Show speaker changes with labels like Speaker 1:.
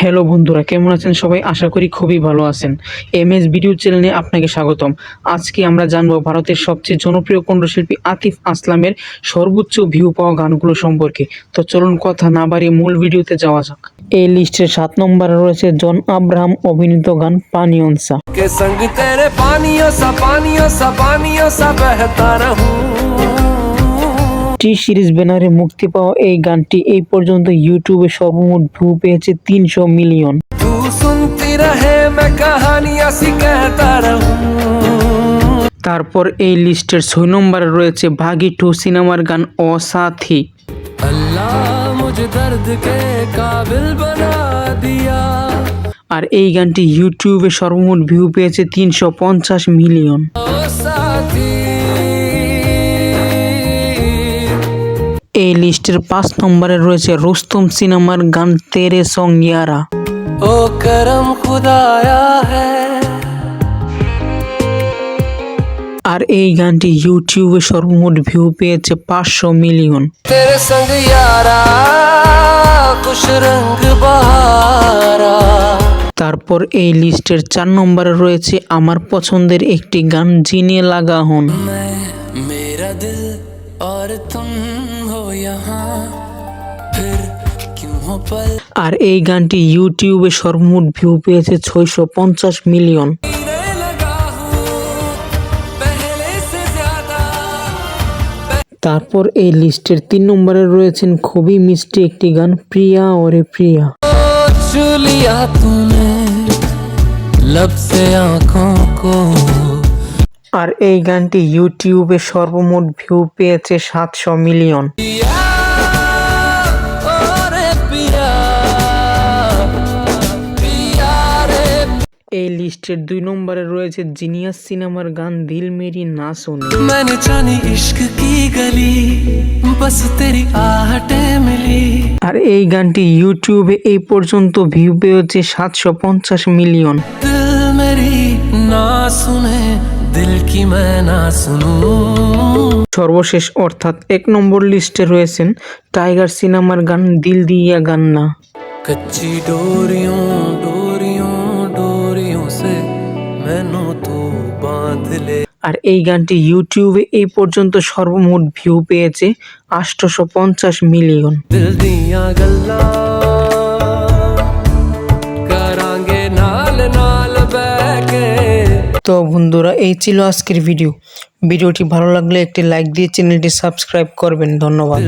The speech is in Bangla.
Speaker 1: হ্যালো বন্ধুরা, কেমন আছেন সবাই? আশা করি খুবই ভালো আছেন। এম এস ভিডিও চ্যানেলে আপনাকে স্বাগতম। আজকে আমরা জানব ভারতের সবচেয়ে জনপ্রিয় কণ্ঠশিল্পী আতিফ আসলামের সর্বোচ্চ ভিউ পাওয়া গানগুলো সম্পর্কে। তো চলুন কথা না বাড়িয়ে মূল ভিডিওতে যাওয়া যাক। এই লিস্টে সাত নম্বরে রয়েছে জন আব্রাহাম অভিনীত গান পানিয়নসা। টি সিরিজ ব্যানারে মুক্তি পাওয়া এই গানটি এই পর্যন্ত ইউটিউবে সর্বমোট ভিউ পেয়েছে তিনশো মিলিয়ন তারপর এই লিস্টের ছয় নম্বরে রয়েছে ভাগি টু সিনেমার গান অসাথি। আর এই গানটি ইউটিউবে সর্বমোট ভিউ পেয়েছে তিনশো পঞ্চাশ মিলিয়ন এই লিস্টের পাঁচ নম্বরে রয়েছে রুস্তম সিনেমার গান তেরে সং ইয়ারা
Speaker 2: ओ करम खुदाया है
Speaker 1: আর এই গানটি ইউটিউবে সর্বমোট ভিউ পেয়েছে পাঁচশো মিলিয়ন
Speaker 2: तेरे संग यारा खुश रंग बहारा
Speaker 1: তারপর এই লিস্টের চার নম্বরে রয়েছে আমার পছন্দের একটি গান জিনে লাগা হন
Speaker 2: मैं मेरा दिल और तुम हो यहाँ फिर क्यों हो पल
Speaker 1: আর এই গানটি ইউটিউবে সর্বমোট ভিউ পেয়েছে ছয়শো পঞ্চাশ মিলিয়ন
Speaker 2: जीने लगा हूँ पहले से ज्यादा
Speaker 1: তারপর এই লিস্টের তিন নম্বরে রয়েছেন খুবই মিষ্টি একটি গান প্রিয়া ওরে প্রিয়া
Speaker 2: ओ छू लिया तूने लब से आंखों को
Speaker 1: আর এই গানটি ইউটিউবে সর্বমোট ভিউ পেয়েছে সাতশো মিলিয়ন এই লিস্টের দুই নম্বরে রয়েছে জিনিয়াস সিনেমার গান দিল মেরি না সোনি
Speaker 2: মানে জানি ইশক কি গলি বস তেরি আহটে মিলি
Speaker 1: আর এই গানটি ইউটিউবে এই পর্যন্ত ভিউ পেয়েছে সাতশো পঞ্চাশ মিলিয়ন
Speaker 2: দিল মেরি না শুনে
Speaker 1: সর্বশেষ অর্থাৎ এক নম্বর লিস্টে রয়েছেন টাইগার সিনেমার গান দিল দিয়া
Speaker 2: গান না কচ্চি ডোরিও ডোরিও ডোরিও সে তো বাঁধলে
Speaker 1: আর এই গানটি ইউটিউবে এই পর্যন্ত সর্বমোট ভিউ পেয়েছে আষ্টশো পঞ্চাশ মিলিয়ন। তো বন্ধুরা এই ছিল আজকের ভিডিও। ভিডিওটি ভালো লাগলে একটি লাইক দিয়ে চ্যানেলটি সাবস্ক্রাইব করবেন। ধন্যবাদ।